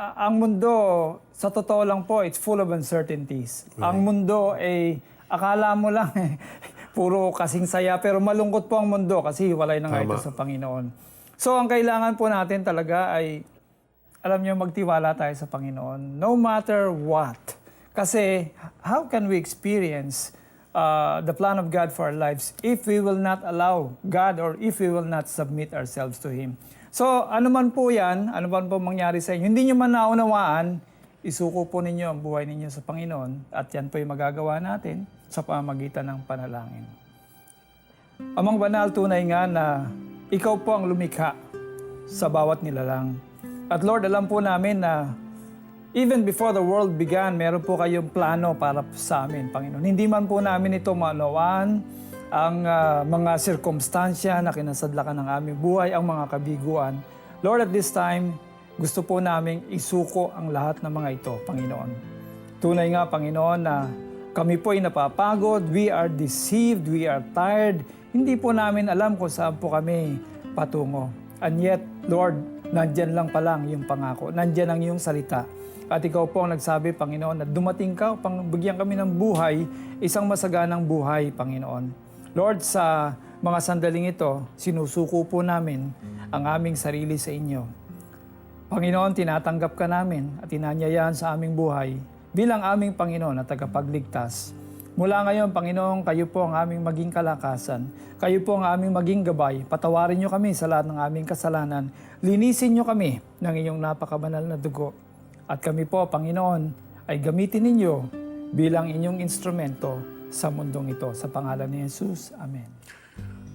a- ang mundo, sa totoo lang po, it's full of uncertainties. Ang mundo ay akala mo lang eh, puro kasing saya pero malungkot po ang mundo kasi hiwalay na nga ito sa Panginoon. So ang kailangan po natin talaga ay alam niyo magtiwala tayo sa Panginoon no matter what. Kasi how can we experience uh, the plan of God for our lives if we will not allow God or if we will not submit ourselves to Him? So ano man po yan, ano man po mangyari sa inyo, hindi nyo man naunawaan, isuko po ninyo ang buhay ninyo sa Panginoon at yan po yung magagawa natin sa pamagitan ng panalangin. Amang banal, tunay nga na ikaw po ang lumikha sa bawat nilalang. At Lord, alam po namin na even before the world began, meron po kayong plano para sa amin, Panginoon. Hindi man po namin ito maunawaan ang ah, mga sirkumstansya na kinasadlakan ng aming buhay, ang mga kabiguan. Lord, at this time, gusto po namin isuko ang lahat ng mga ito, Panginoon. Tunay nga, Panginoon, na kami po ay napapagod, we are deceived, we are tired. Hindi po namin alam kung saan po kami patungo. And yet, Lord, nandyan lang pa lang yung pangako. Nandyan ang iyong salita. At ikaw po ang nagsabi, Panginoon, na dumating ka upang bigyan kami ng buhay, isang masaganang buhay, Panginoon. Lord, sa mga sandaling ito, sinusuko po namin ang aming sarili sa inyo. Panginoon, tinatanggap ka namin at tinanyayahan sa aming buhay bilang aming Panginoon at tagapagligtas. Mula ngayon, Panginoon, kayo po ang aming maging kalakasan. Kayo po ang aming maging gabay. Patawarin niyo kami sa lahat ng aming kasalanan. Linisin niyo kami ng inyong napakabanal na dugo. At kami po, Panginoon, ay gamitin ninyo bilang inyong instrumento sa mundong ito. Sa pangalan ni Jesus. Amen.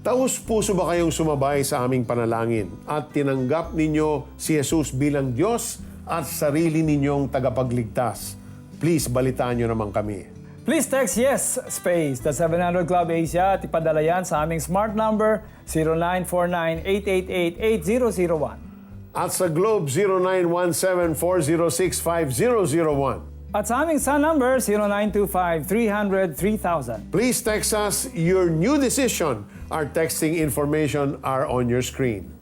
Taus puso ba kayong sumabay sa aming panalangin at tinanggap ninyo si Jesus bilang Diyos at sarili ninyong tagapagligtas? Please, balitaan nyo naman kami. Please text yes space the 700 Club Asia at ipadala yan sa aming smart number 0949-888-8001. At sa Globe 0917-406-5001. At sa aming SUN number 0925-300-3000. Please text us your new decision. Our texting information are on your screen.